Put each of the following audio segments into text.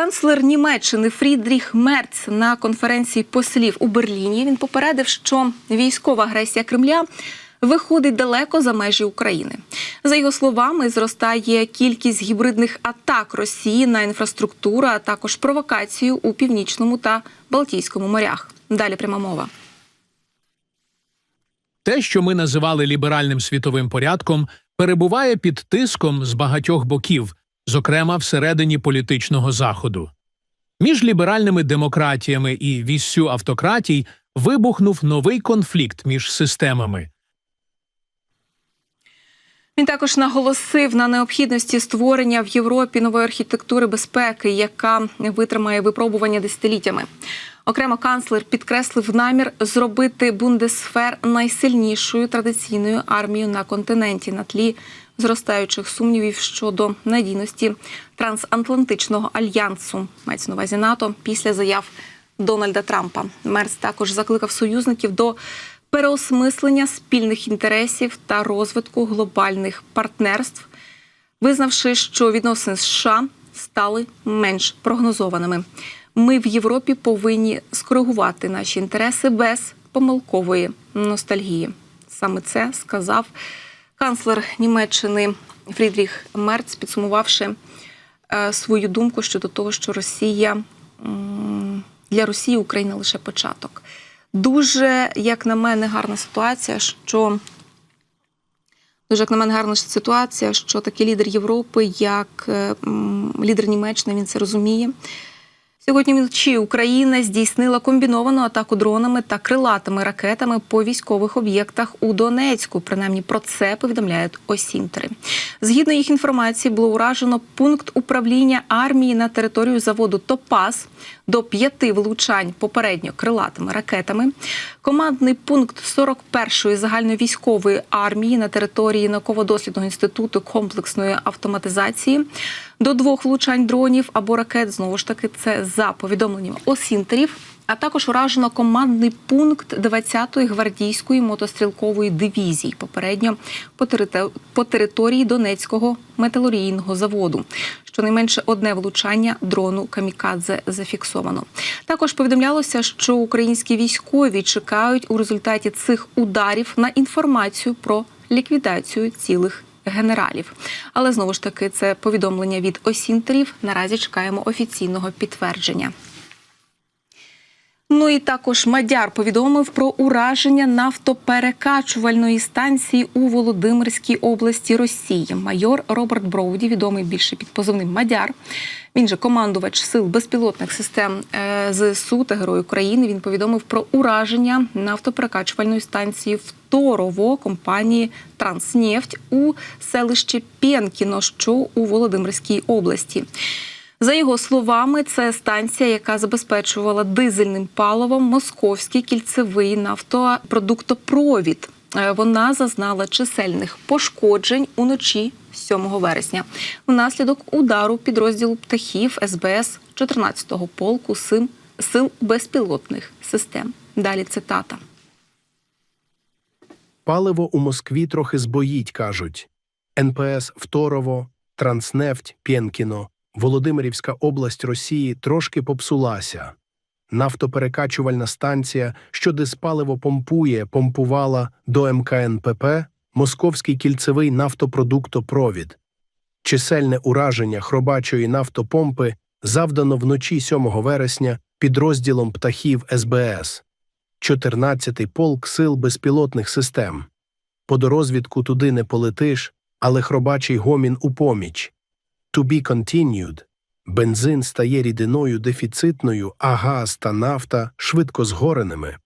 Канцлер Німеччини Фрідріх Мерц на конференції послів у Берліні він попередив, що військова агресія Кремля виходить далеко за межі України. За його словами, зростає кількість гібридних атак Росії на інфраструктуру, а також провокацію у північному та Балтійському морях. Далі пряма мова. Те, що ми називали ліберальним світовим порядком, перебуває під тиском з багатьох боків, зокрема всередині політичного заходу. Між ліберальними демократіями і віссю автократій вибухнув новий конфлікт між системами. Він також наголосив на необхідності створення в Європі нової архітектури безпеки, яка витримає випробування десятиліттями. Окремо канцлер підкреслив намір зробити Бундесфер найсильнішою традиційною армією на континенті на тлі зростаючих сумнівів щодо надійності трансатлантичного альянсу, мається на увазі НАТО, після заяв Дональда Трампа. Мерц також закликав союзників до переосмислення спільних інтересів та розвитку глобальних партнерств, визнавши, що відносини США стали менш прогнозованими. Ми в Європі повинні скоригувати наші інтереси без помилкової ностальгії. Саме це сказав канцлер Німеччини Фрідріх Мерц, підсумувавши е, свою думку щодо того, що Росія для Росії Україна лише початок. Дуже, як на мене, гарна ситуація, що дуже як на мене гарна ситуація, що такий лідер Європи, як е, лідер Німеччини, він це розуміє. Сьогодні вночі Україна здійснила комбіновану атаку дронами та крилатими ракетами по військових об'єктах у Донецьку. Принаймні про це повідомляють осінтери. Згідно їх інформації, було уражено пункт управління армії на територію заводу Топас до п'яти влучань попередньо крилатими ракетами. Командний пункт 41-ї загальновійськової армії на території науково-дослідного інституту комплексної автоматизації до двох влучань дронів або ракет. Знову ж таки, це за повідомленням осінтерів. А також уражено командний пункт 20-ї гвардійської мотострілкової дивізії, попередньо по, територ- території Донецького металургійного заводу. Щонайменше одне влучання дрону камікадзе зафіксовано. Також повідомлялося, що українські військові чекають у результаті цих ударів на інформацію про ліквідацію цілих генералів. Але знову ж таки, це повідомлення від осінтерів. Наразі чекаємо офіційного підтвердження. Ну і також Мадяр повідомив про ураження нафтоперекачувальної станції у Володимирській області Росії. Майор Роберт Броуді, відомий більше під позивним Мадяр. Він же командувач сил безпілотних систем е, ЗСУ та Герой України. Він повідомив про ураження нафтоперекачувальної станції в Торово компанії Транснефть у селищі Пєнкіно, що у Володимирській області. За його словами, це станція, яка забезпечувала дизельним паливом московський кільцевий нафтопродуктопровід. Е, Вона зазнала чисельних пошкоджень уночі 7 вересня внаслідок удару підрозділу птахів СБС 14-го полку сил, сил безпілотних систем. Далі цитата. Паливо у Москві трохи збоїть, кажуть. НПС Второво, Транснефть, Пєнкіно, Володимирівська область Росії трошки попсулася. Нафтоперекачувальна станція, що диспаливо помпує, помпувала до МКНПП Московський кільцевий нафтопродуктопровід. Чисельне ураження хробачої нафтопомпи завдано вночі 7 вересня підрозділом птахів СБС. 14-й полк сил безпілотних систем. По дорозвідку туди не полетиш, але хробачий гомін у поміч. To be continued. Бензин стає рідиною дефіцитною, а газ та нафта швидко згореними.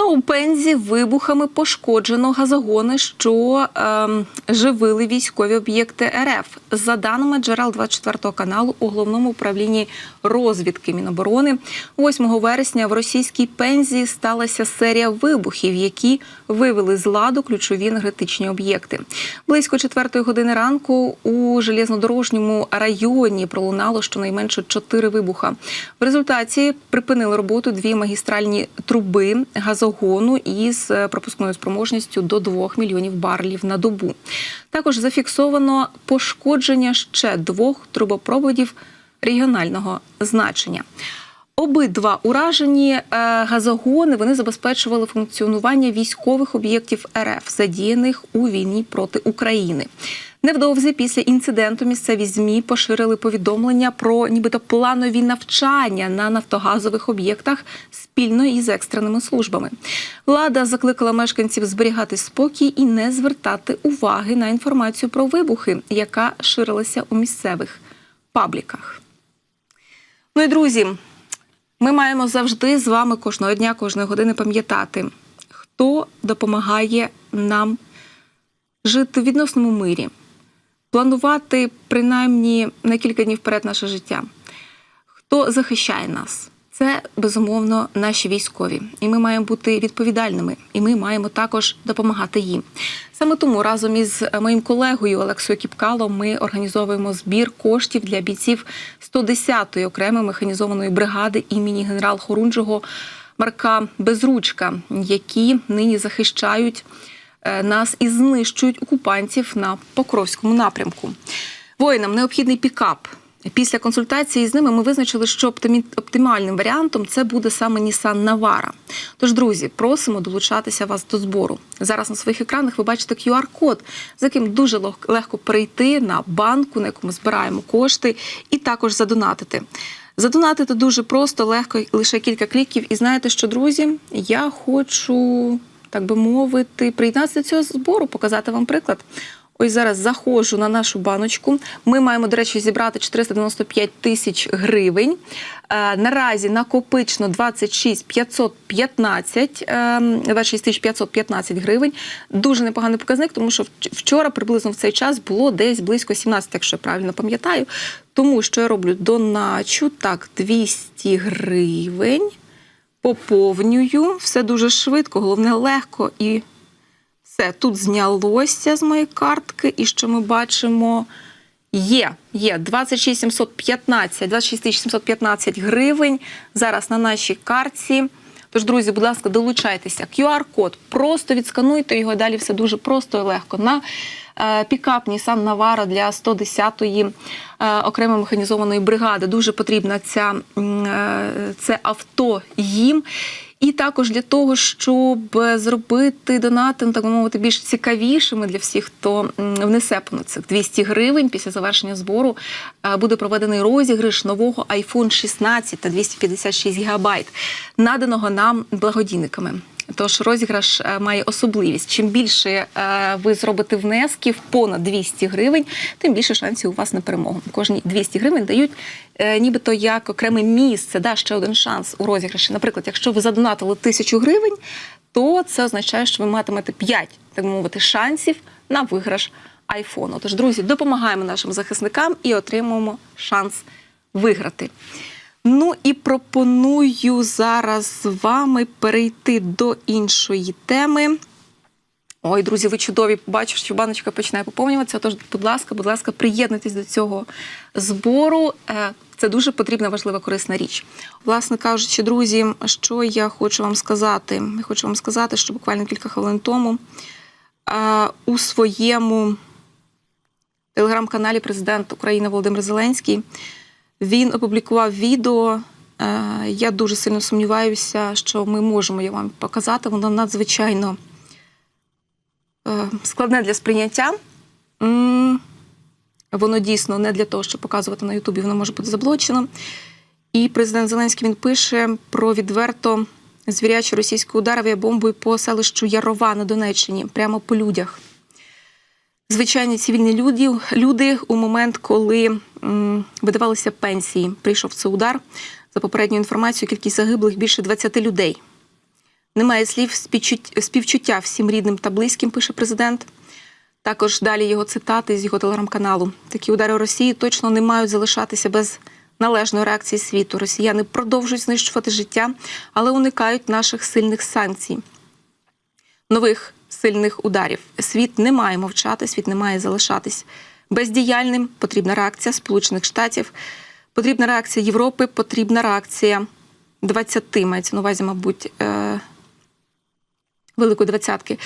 А у Пензі вибухами пошкоджено газогони, що ем, живили військові об'єкти РФ. За даними джерел 24 каналу у головному управлінні розвідки Міноборони, 8 вересня в російській Пензі сталася серія вибухів, які вивели з ладу ключові енергетичні об'єкти. Близько 4 години ранку у железнодорожньому районі пролунало щонайменше 4 вибуха. В результаті припинили роботу дві магістральні труби газогону із е, пропускною спроможністю до 2 мільйонів барлів на добу. Також зафіксовано пошкодження ще двох трубопроводів регіонального значення. Обидва уражені е, газогони вони забезпечували функціонування військових об'єктів РФ, задіяних у війні проти України. Невдовзі після інциденту місцеві змі поширили повідомлення про нібито планові навчання на нафтогазових об'єктах спільно із екстреними службами. Влада закликала мешканців зберігати спокій і не звертати уваги на інформацію про вибухи, яка ширилася у місцевих пабліках. Ну і друзі, ми маємо завжди з вами кожного дня, кожної години пам'ятати, хто допомагає нам жити в відносному мирі, планувати принаймні на кілька днів вперед наше життя. Хто захищає нас? Це безумовно наші військові, і ми маємо бути відповідальними, і ми маємо також допомагати їм. Саме тому разом із моїм колегою Олексою Кіпкалом ми організовуємо збір коштів для бійців 110-ї окремої механізованої бригади імені генерал Хорунжого Марка Безручка, які нині захищають е, нас і знищують окупантів на Покровському напрямку. Воїнам необхідний пікап. Після консультації з ними ми визначили, що оптимальним варіантом це буде саме Nissan Navara. Тож, друзі, просимо долучатися вас до збору. Зараз на своїх екранах ви бачите QR-код, за яким дуже легко перейти на банку, на яку ми збираємо кошти, і також задонатити. Задонатити дуже просто, легко, лише кілька кліків. І знаєте що, друзі? Я хочу, так би мовити, приєднатися до цього збору, показати вам приклад. Ось зараз заходжу на нашу баночку. Ми маємо, до речі, зібрати 495 тисяч гривень. Е, наразі накопично 26 515, е, 26 515 гривень. Дуже непоганий показник, тому що вчора приблизно в цей час було десь близько 17, якщо я правильно пам'ятаю. Тому що я роблю доначу, так, 200 гривень. Поповнюю, все дуже швидко, головне легко і все, тут знялося з моєї картки, і що ми бачимо? Є, є 26 715, 26 715 гривень зараз на нашій картці. Тож, друзі, будь ласка, долучайтеся. QR-код, просто відскануйте його, далі все дуже просто і легко. На е, пікап Nissan Navara для 110-ї е, окремої механізованої бригади. Дуже потрібна ця, е, це авто їм. І також для того, щоб зробити донати, ну, так мовити, більш цікавішими для всіх, хто внесе понад цих 200 гривень після завершення збору, е, буде проведений розіграш нового iPhone 16 та 256 гігабайт, наданого нам благодійниками. Тож розіграш е, має особливість. Чим більше е, ви зробите внесків понад 200 гривень, тим більше шансів у вас на перемогу. Кожні 200 гривень дають е, нібито як окреме місце, да, ще один шанс у розіграші. Наприклад, якщо ви задонатили тисячу гривень, то це означає, що ви матимете 5, так мовити, шансів на виграш айфону. Тож, друзі, допомагаємо нашим захисникам і отримуємо шанс виграти. Ну і пропоную зараз з вами перейти до іншої теми. Ой, друзі, ви чудові. Бачу, що баночка починає поповнюватися. Тож, будь ласка, будь ласка, приєднуйтесь до цього збору. Е, Це дуже потрібна, важлива, корисна річ. Власне кажучи, друзі, що я хочу вам сказати? Я хочу вам сказати, що буквально кілька хвилин тому е, у своєму телеграм-каналі президент України Володимир Зеленський він опублікував відео. Е, Я дуже сильно сумніваюся, що ми можемо його вам показати. Воно надзвичайно е, складне для сприйняття. Воно дійсно не для того, щоб показувати на Ютубі, воно може бути заблочено. І президент Зеленський він пише про відверто звірячі російські удари авіабомбою по селищу Ярова на Донеччині, прямо по людях. Звичайні цивільні люди, люди у момент, коли видавалися пенсії, прийшов цей удар. За попередньою інформацією, кількість загиблих більше 20 людей. Немає слів співчуття всім рідним та близьким, пише президент. Також далі його цитати з його телеграм-каналу. Такі удари Росії точно не мають залишатися без належної реакції світу. Росіяни продовжують знищувати життя, але уникають наших сильних санкцій нових сильних ударів. Світ не має мовчати, світ не має залишатись бездіяльним. Потрібна реакція Сполучених Штатів, потрібна реакція Європи, потрібна реакція 20, мається на увазі, мабуть, е- Великої двадцятки.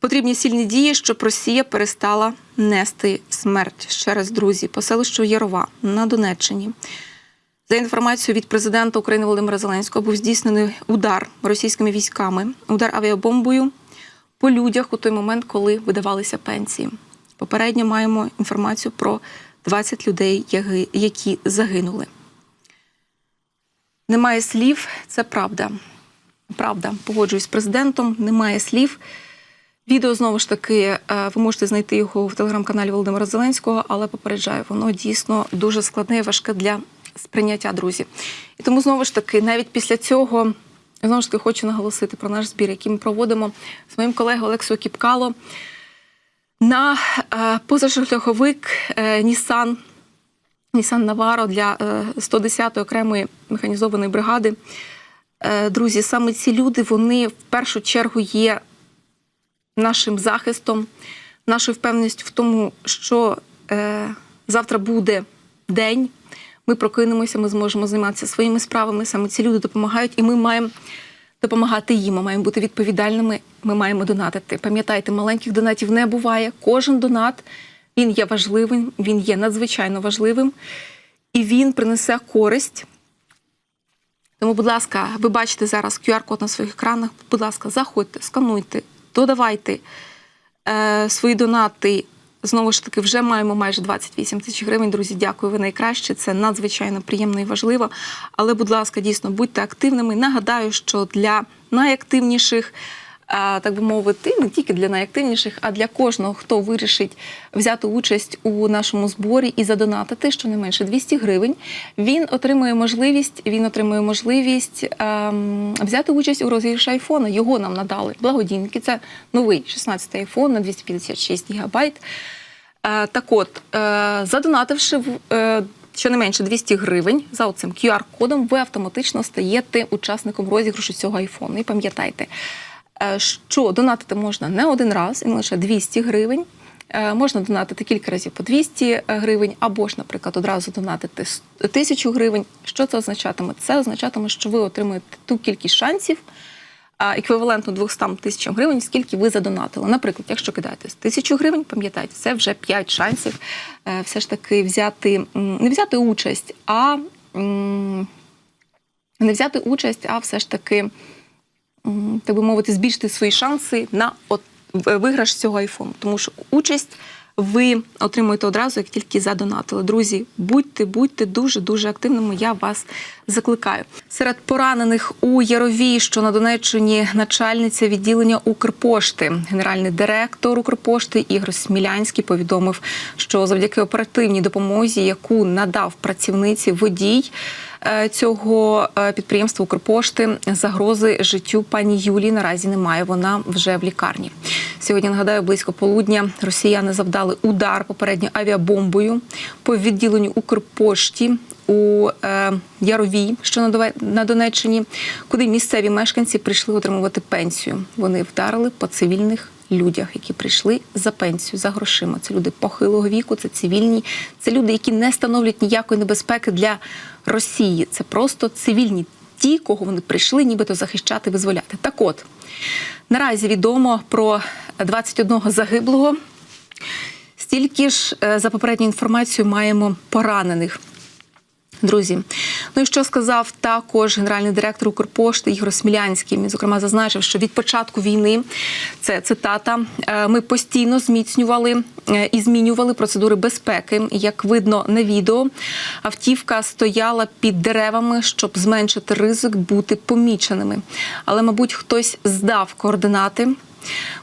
Потрібні сильні дії, щоб Росія перестала нести смерть. Ще раз, друзі, по селищу Ярова на Донеччині. За інформацією від президента України Володимира Зеленського, був здійснений удар російськими військами, удар авіабомбою по людях у той момент, коли видавалися пенсії. Попередньо маємо інформацію про 20 людей, які загинули. Немає слів, це правда. Правда, погоджуюсь з президентом, немає слів. Відео знову ж таки, е, ви можете знайти його в телеграм-каналі Володимира Зеленського, але попереджаю, воно дійсно дуже складне і важке для сприйняття, друзі. І тому знову ж таки, навіть після цього, знову ж таки, хочу наголосити про наш збір, який ми проводимо з моїм колегою Олексою Кіпкало на е, позашляховик е, Нісан. Нісан Наваро для е, 110-ї окремої механізованої бригади. Е, Друзі, саме ці люди вони в першу чергу є нашим захистом, нашою впевненістю в тому, що е, завтра буде день. Ми прокинемося, ми зможемо займатися своїми справами. Саме ці люди допомагають, і ми маємо допомагати їм. Ми маємо бути відповідальними. Ми маємо донатити. Пам'ятайте, маленьких донатів не буває. Кожен донат він є важливим, він є надзвичайно важливим, і він принесе користь. Тому, будь ласка, ви бачите зараз QR-код на своїх екранах. Будь ласка, заходьте, скануйте, додавайте е, свої донати. Знову ж таки, вже маємо майже 28 тисяч гривень. Друзі, дякую. Ви найкраще. Це надзвичайно приємно і важливо. Але, будь ласка, дійсно будьте активними. Нагадаю, що для найактивніших. Так би мовити, не тільки для найактивніших, а для кожного, хто вирішить взяти участь у нашому зборі і задонатити щонайменше 200 гривень. Він отримує можливість. Він отримує можливість ем, взяти участь у розіграші айфона. Його нам надали благодійники. Це новий 16 айфон на 256 гігабайт. Е, так от, е, задонативши в. Е, Щонайменше 200 гривень за оцим QR-кодом, ви автоматично стаєте учасником розіграшу цього айфону. І пам'ятайте, що донатити можна не один раз, і лише 200 гривень. Е, Можна донатити кілька разів по 200 гривень, або ж, наприклад, одразу донатити 1000 гривень. Що це означатиме? Це означатиме, що ви отримуєте ту кількість шансів, еквівалентно 200 тисячам гривень, скільки ви задонатили. Наприклад, якщо кидаєте 1000 гривень, пам'ятайте, це вже 5 шансів е, все ж таки взяти, не взяти участь, а не взяти участь, а все ж таки, так би мовити, збільшити свої шанси на от, виграш цього айфону. Тому що участь ви отримуєте одразу, як тільки задонатили. Друзі, будьте, будьте дуже дуже активними. Я вас закликаю. Серед поранених у Яровій, що на Донеччині, начальниця відділення Укрпошти, генеральний директор Укрпошти Ігор Смілянський повідомив, що завдяки оперативній допомозі, яку надав працівниці водій. е, Цього е, підприємства Укрпошти загрози життю пані Юлії наразі немає. Вона вже в лікарні. Сьогодні нагадаю, близько полудня росіяни завдали удар попередньо авіабомбою по відділенню Укрпошті у е, Яровій, що на Донеччині, куди місцеві мешканці прийшли отримувати пенсію. Вони вдарили по цивільних людях, які прийшли за пенсію, за грошима. Це люди похилого віку, це цивільні, це люди, які не становлять ніякої небезпеки для Росії. Це просто цивільні, ті, кого вони прийшли, нібито захищати, визволяти. Так от наразі відомо про 21 загиблого. Стільки ж е, за попередньою інформацією маємо поранених. Друзі, ну і що сказав також генеральний директор Укрпошти Ігор Смілянський. Він, зокрема, зазначив, що від початку війни це цитата. «е, Ми постійно зміцнювали е, і змінювали процедури безпеки. Як видно на відео, автівка стояла під деревами, щоб зменшити ризик бути поміченими. Але, мабуть, хтось здав координати.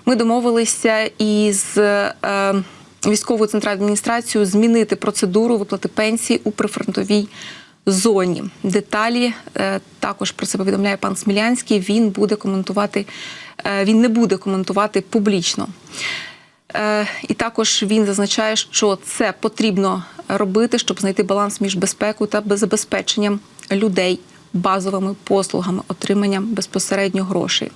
Ми домовилися із. Е, військову центральну адміністрацію змінити процедуру виплати пенсії у прифронтовій зоні. Деталі е, також про це повідомляє пан Смілянський. Він буде коментувати, е, він не буде коментувати публічно. Е, І також він зазначає, що це потрібно робити, щоб знайти баланс між безпекою та забезпеченням людей базовими послугами, отриманням безпосередньо грошей.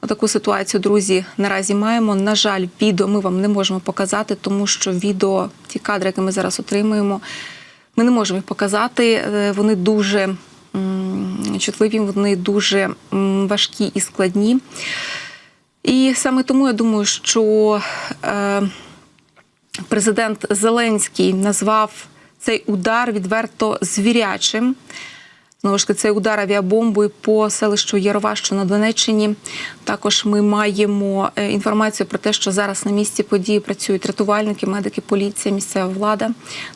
Отаку ситуацію, друзі, наразі маємо. На жаль, відео ми вам не можемо показати, тому що відео, ті кадри, які ми зараз отримуємо, ми не можемо їх показати. Е, Вони дуже чутливі, вони дуже важкі і складні. І саме тому я думаю, що е, президент Зеленський назвав цей удар відверто звірячим. Знову ж таки, цей удар авіабомбою по селищу Ярова, що на Донеччині. Також ми маємо е, інформацію про те, що зараз на місці події працюють рятувальники, медики, поліція, місцева влада.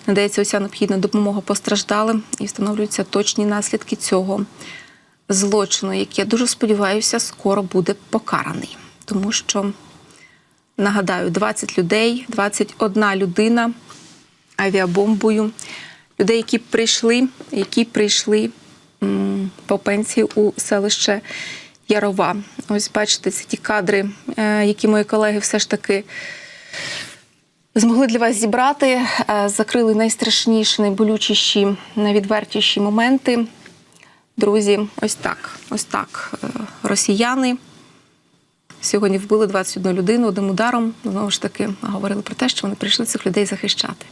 Надається уся необхідна допомога постраждалим і встановлюються точні наслідки цього злочину, який, я дуже сподіваюся, скоро буде покараний. Тому що, нагадаю, 20 людей, 21 людина авіабомбою. Людей, які прийшли, які прийшли по пенсії у селище Ярова. Ось бачите, це ті кадри, е, які мої колеги все ж таки змогли для вас зібрати, е, закрили найстрашніші, найболючіші, найвідвертіші моменти. Друзі, ось так, ось так. е, Росіяни сьогодні вбили 21 людину одним ударом. Знову ж таки, говорили про те, що вони прийшли цих людей захищати.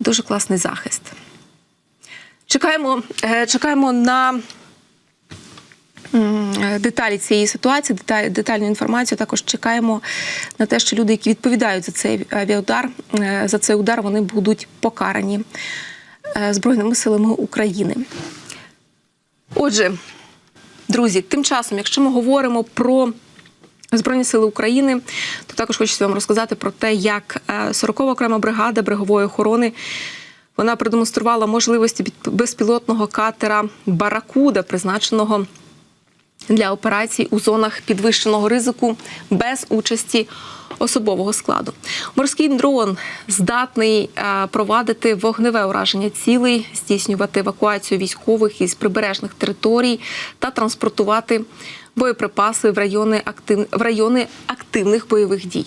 Дуже класний захист. Чекаємо, е, чекаємо на е, деталі цієї ситуації, деталь, детальну інформацію. Також чекаємо на те, що люди, які відповідають за цей авіаудар, е, за цей удар, вони будуть покарані Збройними силами України. Отже, друзі, тим часом, якщо ми говоримо про Збройні сили України, то також хочу вам розказати про те, як е, 40-ка окрема бригада берегової охорони вона продемонструвала можливості безпілотного катера Баракуда, призначеного для операцій у зонах підвищеного ризику без участі особового складу. Морський дрон здатний е, провадити вогневе ураження цілей, здійснювати евакуацію військових із прибережних територій та транспортувати боєприпаси в райони актив... в райони активних бойових дій.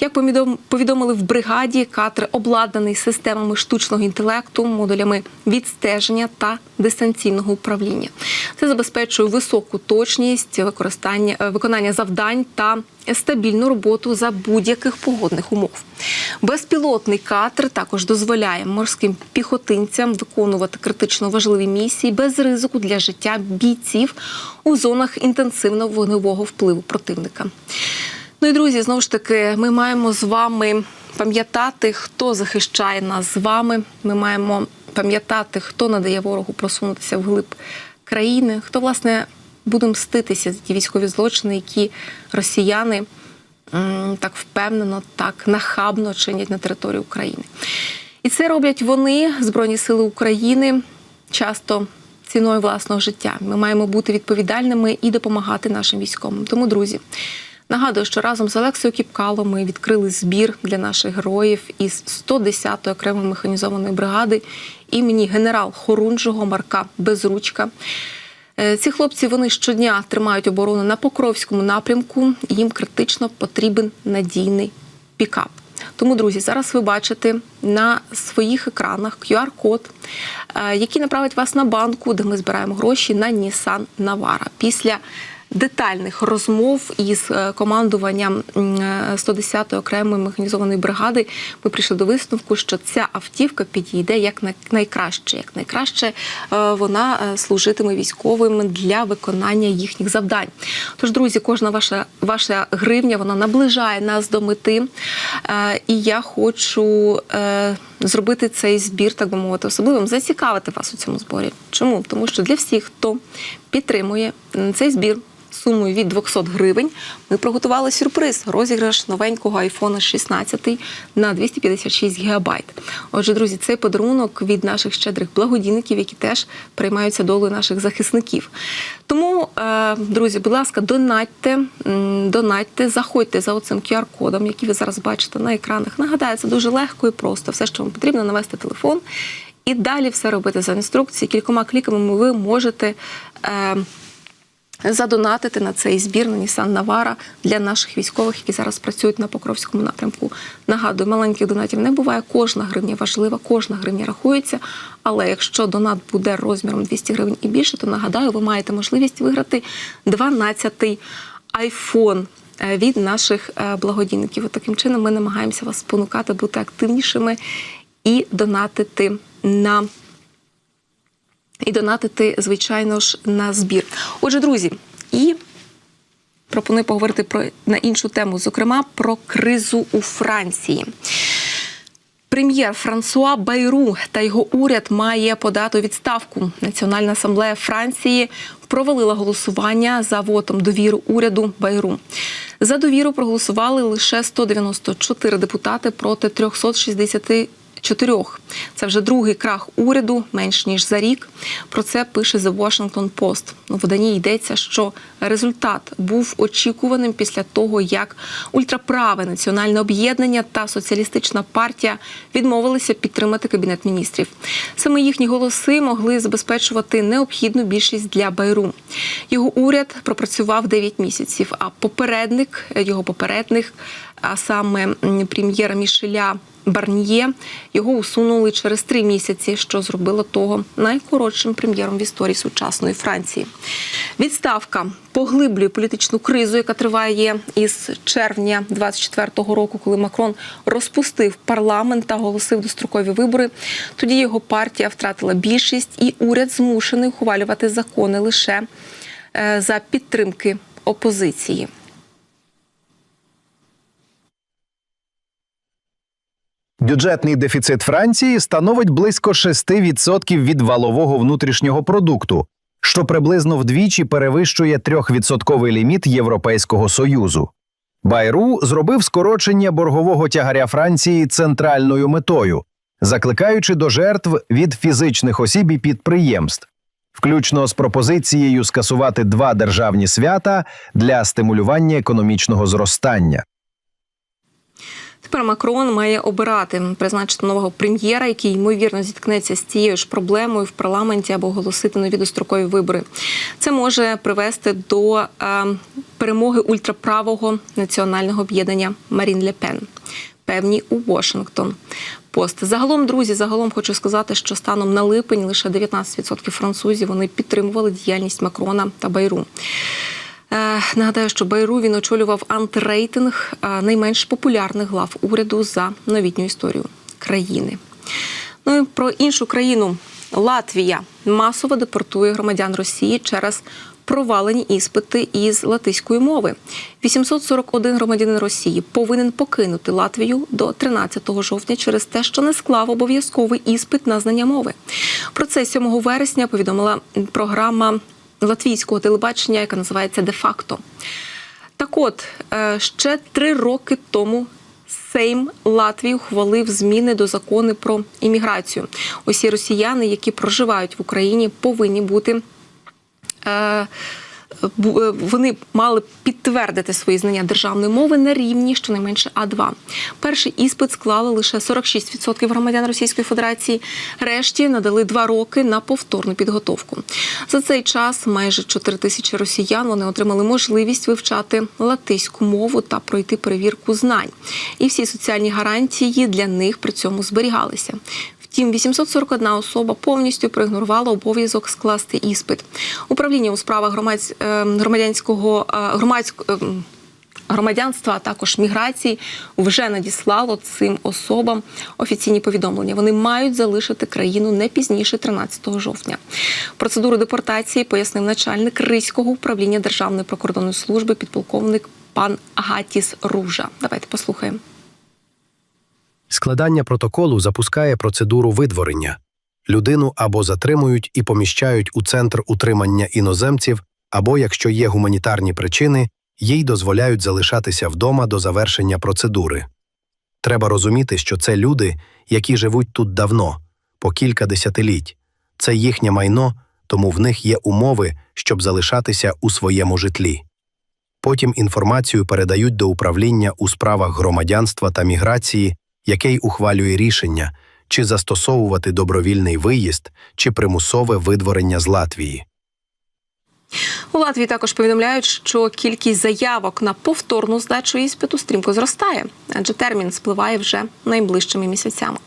Як повідом- повідомили в бригаді, катер обладнаний системами штучного інтелекту, модулями відстеження та дистанційного управління. Це забезпечує високу точність використання е, виконання завдань та стабільну роботу за будь-яких погодних умов. Безпілотний катер також дозволяє морським піхотинцям виконувати критично важливі місії без ризику для життя бійців у зонах інтенсивного вогневого впливу противника. Ну і друзі, знову ж таки, ми маємо з вами пам'ятати, хто захищає нас з вами. Ми маємо пам'ятати, хто надає ворогу просунутися вглиб країни, хто власне буде мститися за ті військові злочини, які росіяни так впевнено, так нахабно чинять на території України. І це роблять вони, Збройні Сили України, часто ціною власного життя. Ми маємо бути відповідальними і допомагати нашим військовим. Тому, друзі, нагадую, що разом з Олексією Кіпкало ми відкрили збір для наших героїв із 110-ї окремої механізованої бригади імені генерал Хорунжого Марка Безручка. Е, Ці хлопці вони щодня тримають оборону на Покровському напрямку. Їм критично потрібен надійний пікап. Тому, друзі, зараз ви бачите на своїх екранах QR-код, е, який направить вас на банку, де ми збираємо гроші на Nissan Navara. Після детальних розмов із е, командуванням е, 110-ї окремої механізованої бригади ми прийшли до висновку, що ця автівка підійде як найкраще. Як найкраще е, вона е, служитиме військовим для виконання їхніх завдань. Тож, друзі, кожна ваша ваша гривня вона наближає нас до мети. Е, І я хочу е, зробити цей збір, так би мовити, особливим, зацікавити вас у цьому зборі. Чому? Тому що для всіх, хто підтримує цей збір. Сумою від 200 гривень ми приготували сюрприз розіграш новенького iPhone 16 на 256 гігабайт. Отже, друзі, цей подарунок від наших щедрих благодійників, які теж приймаються долею наших захисників. Тому, е, друзі, будь ласка, донатьте, донатьте, заходьте за оцим QR-кодом, який ви зараз бачите на екранах. Нагадаю, це дуже легко і просто. Все, що вам потрібно, навести телефон і далі все робити за інструкцією. Кількома кліками ви можете. Е, задонатити на цей збір на Nissan Navara для наших військових, які зараз працюють на Покровському напрямку. Нагадую, маленьких донатів не буває. Кожна гривня важлива, кожна гривня рахується. Але якщо донат буде розміром 200 гривень і більше, то нагадаю, ви маєте можливість виграти 12-й iPhone е, від наших е, благодійників. От таким чином ми намагаємося вас спонукати бути активнішими і донатити на і донатити, звичайно ж, на збір. Отже, друзі, і пропоную поговорити про на іншу тему, зокрема про кризу у Франції. Прем'єр Франсуа Байру та його уряд має подати відставку. Національна асамблея Франції провалила голосування за вотом довіру уряду Байру. За довіру проголосували лише 194 депутати проти 360 чотирьох. Це вже другий крах уряду менш ніж за рік. Про це пише The Washington Post. У виданні йдеться, що результат був очікуваним після того, як ультраправе національне об'єднання та соціалістична партія відмовилися підтримати кабінет міністрів. Саме їхні голоси могли забезпечувати необхідну більшість для Байру. Його уряд пропрацював 9 місяців. А попередник його попередник, а саме прем'єра Мішеля Барньє його усунули через три місяці, що зробило того найкоротшим прем'єром в історії сучасної Франції. Відставка поглиблює політичну кризу, яка триває із червня 24-го року, коли Макрон розпустив парламент та оголосив дострокові вибори. Тоді його партія втратила більшість, і уряд змушений ухвалювати закони лише е, за підтримки опозиції. Бюджетний дефіцит Франції становить близько 6% від валового внутрішнього продукту, що приблизно вдвічі перевищує 3% ліміт Європейського Союзу. Байру зробив скорочення боргового тягаря Франції центральною метою, закликаючи до жертв від фізичних осіб і підприємств, включно з пропозицією скасувати два державні свята для стимулювання економічного зростання. Тепер Макрон має обирати призначити нового прем'єра, який ймовірно зіткнеться з цією ж проблемою в парламенті або оголосити нові дострокові вибори. Це може привести до е, перемоги ультраправого національного об'єднання Марін Ле Пен. Певні у Вашингтон. Пост загалом, друзі, загалом хочу сказати, що станом на липень лише 19% французів вони підтримували діяльність Макрона та Байру. Е, Нагадаю, що Байру він очолював антирейтинг е, найменш популярних глав уряду за новітню історію країни. Ну і про іншу країну Латвія масово депортує громадян Росії через провалені іспити із латиської мови. 841 громадянин Росії повинен покинути Латвію до 13 жовтня через те, що не склав обов'язковий іспит на знання мови. Про це 7 вересня повідомила програма латвійського телебачення, яка називається Де-факто. Так от, е, ще три роки тому Сейм Латвії ухвалив зміни до закону про імміграцію. Усі росіяни, які проживають в Україні, повинні бути. е, Вони мали підтвердити свої знання державної мови на рівні щонайменше А2. Перший іспит склали лише 46% громадян Російської Федерації. Решті надали два роки на повторну підготовку. За цей час майже 4 тисячі росіян вони отримали можливість вивчати латиську мову та пройти перевірку знань. І всі соціальні гарантії для них при цьому зберігалися. Втім, 841 особа повністю проігнорувала обов'язок скласти іспит. Управління у справах громадсь- е, громадянського е, громадського. ем, Громадянства, а також міграції вже надіслало цим особам офіційні повідомлення. Вони мають залишити країну не пізніше 13 жовтня. Процедуру депортації пояснив начальник Ризького управління Державної прикордонної служби підполковник пан Гатіс Ружа. Давайте послухаємо. Складання протоколу запускає процедуру видворення. Людину або затримують і поміщають у центр утримання іноземців, або, якщо є гуманітарні причини, їй дозволяють залишатися вдома до завершення процедури. Треба розуміти, що це люди, які живуть тут давно, по кілька десятиліть. Це їхнє майно, тому в них є умови, щоб залишатися у своєму житлі. Потім інформацію передають до управління у справах громадянства та міграції, яке й ухвалює рішення, чи застосовувати добровільний виїзд, чи примусове видворення з Латвії. У Латвії також повідомляють, що кількість заявок на повторну здачу іспиту стрімко зростає, адже термін спливає вже найближчими місяцями.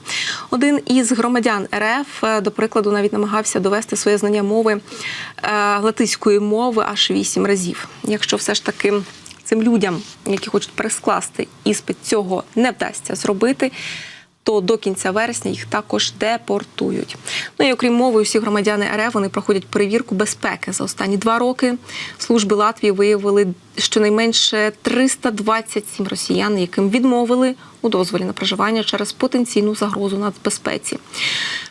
Один із громадян РФ, е, до прикладу, навіть намагався довести своє знання мови е, латиської мови аж вісім разів. Якщо все ж таки цим людям, які хочуть перескласти іспит, цього не вдасться зробити. то до кінця вересня їх також депортують. Ну і окрім мови, усі громадяни РФ вони проходять перевірку безпеки за останні два роки. Служби Латвії виявили щонайменше 327 росіян, яким відмовили у дозволі на проживання через потенційну загрозу нацбезпеці.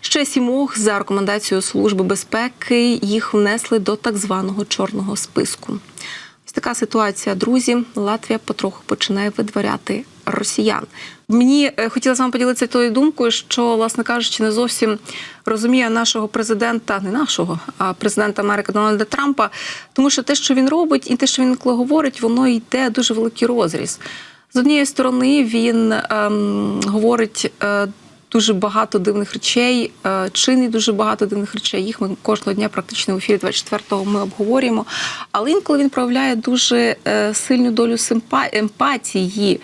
Ще сімох за рекомендацією служби безпеки їх внесли до так званого чорного списку. Ось така ситуація, друзі. Латвія потроху починає видворяти росіян. Мені е, хотіла з вами поділитися тою думкою, що, власне кажучи, не зовсім розуміє нашого президента, не нашого, а президента Америки Дональда Трампа, тому що те, що він робить, і те, що він говорить, воно йде дуже великий розріз. З однієї сторони, він ем, говорить. Е, Дуже багато дивних речей, е, чинить дуже багато дивних речей. Їх ми кожного дня практично в ефірі 24-го ми обговорюємо. Але інколи він проявляє дуже е, сильну долю емпатії.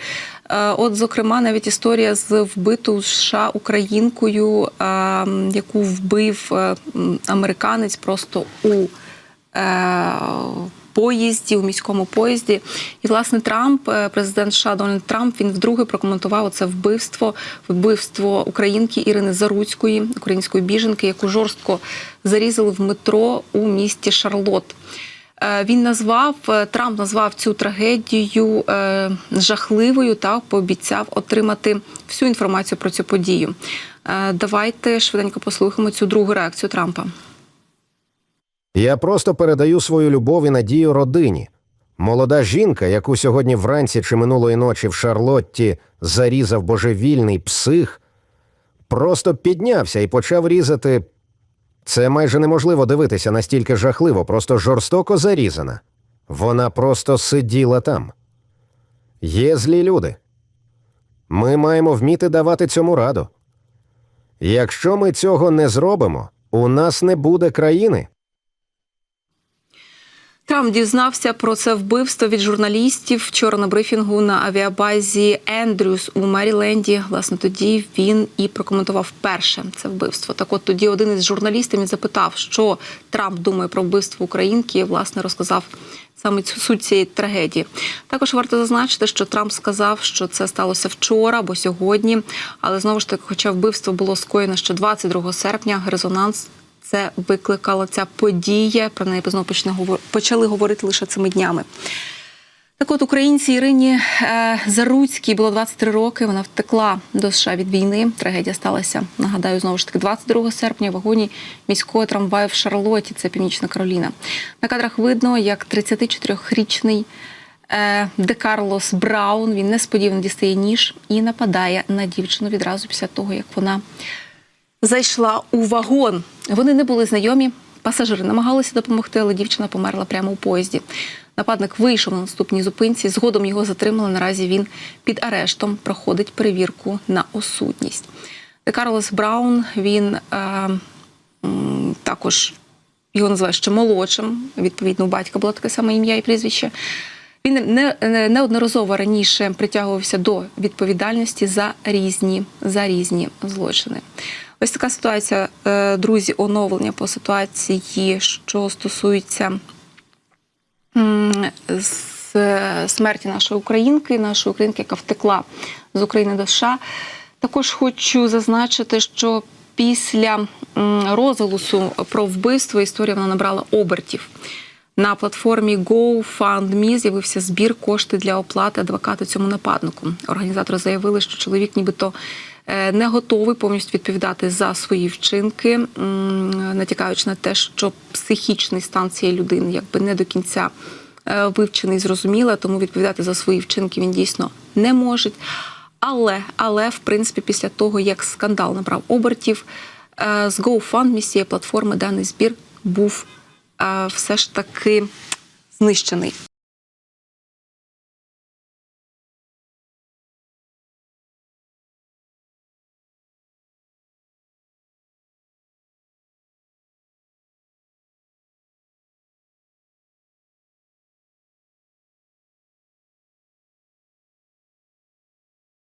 Е, От, зокрема, навіть історія з вбитою США українкою, е, яку вбив американець просто у поїзді, у міському поїзді. І власне Трамп, е, президент США Дональд Трамп, він вдруге прокоментував це вбивство, вбивство українки Ірини Заруцької, української біженки, яку жорстко зарізали в метро у місті Шарлот. Е, Він назвав е, Трамп назвав цю трагедію жахливою та пообіцяв отримати всю інформацію про цю подію. Давайте швиденько послухаємо цю другу реакцію Трампа. Я просто передаю свою любов і надію родині. Молода жінка, яку сьогодні вранці чи минулої ночі в Шарлотті зарізав божевільний псих, просто піднявся і почав різати. Це майже неможливо дивитися настільки жахливо, просто жорстоко зарізана. Вона просто сиділа там. Є злі люди. Ми маємо вміти давати цьому раду. Якщо ми цього не зробимо, у нас не буде країни. Трамп дізнався про це вбивство від журналістів вчора на брифінгу на авіабазі Ендрюс у Меріленді. Власне, тоді він і прокоментував перше це вбивство. Так, от тоді один із журналістів запитав, що Трамп думає про вбивство українки. і, Власне, розказав саме цю суть цієї трагедії. Також варто зазначити, що Трамп сказав, що це сталося вчора або сьогодні. Але знову ж таки, хоча вбивство було скоєно ще 22 серпня, резонанс це викликала ця подія. Про неї знову почали говорити лише цими днями. Так от українці Ірині е, Заруцькій було 23 роки. Вона втекла до США від війни. Трагедія сталася, нагадаю, знову ж таки, 22 серпня в вагоні міського трамваю в Шарлоті, це Північна Кароліна. На кадрах видно, як 34-річний е, Де Карлос Браун він несподівано дістає ніж і нападає на дівчину відразу після того, як вона зайшла у вагон. Вони не були знайомі. Пасажири намагалися допомогти, але дівчина померла прямо у поїзді. Нападник вийшов на наступній зупинці. Згодом його затримали. Наразі він під арештом проходить перевірку на осудність. Карлос Браун він е, також його називають ще молодшим. Відповідно, у батька було таке саме ім'я і прізвище. Він не, не- неодноразово раніше притягувався до відповідальності за різні, за різні злочини. Ось така ситуація, е, друзі, оновлення по ситуації, що стосується смерті нашої українки, нашої українки, яка втекла з України до США. Також хочу зазначити, що після розголосу про вбивство історія вона набрала обертів. На платформі GoFundMe з'явився збір кошти для оплати адвоката цьому нападнику. Організатори заявили, що чоловік нібито не готовий повністю відповідати за свої вчинки, натякаючи на те, що психічний стан цієї людини якби не до кінця е, вивчений, зрозуміло, тому відповідати за свої вчинки він дійсно не може. Але, але, в принципі, після того, як скандал набрав обертів, е, з GoFundMe, з цієї платформи даний збір був е, все ж таки знищений.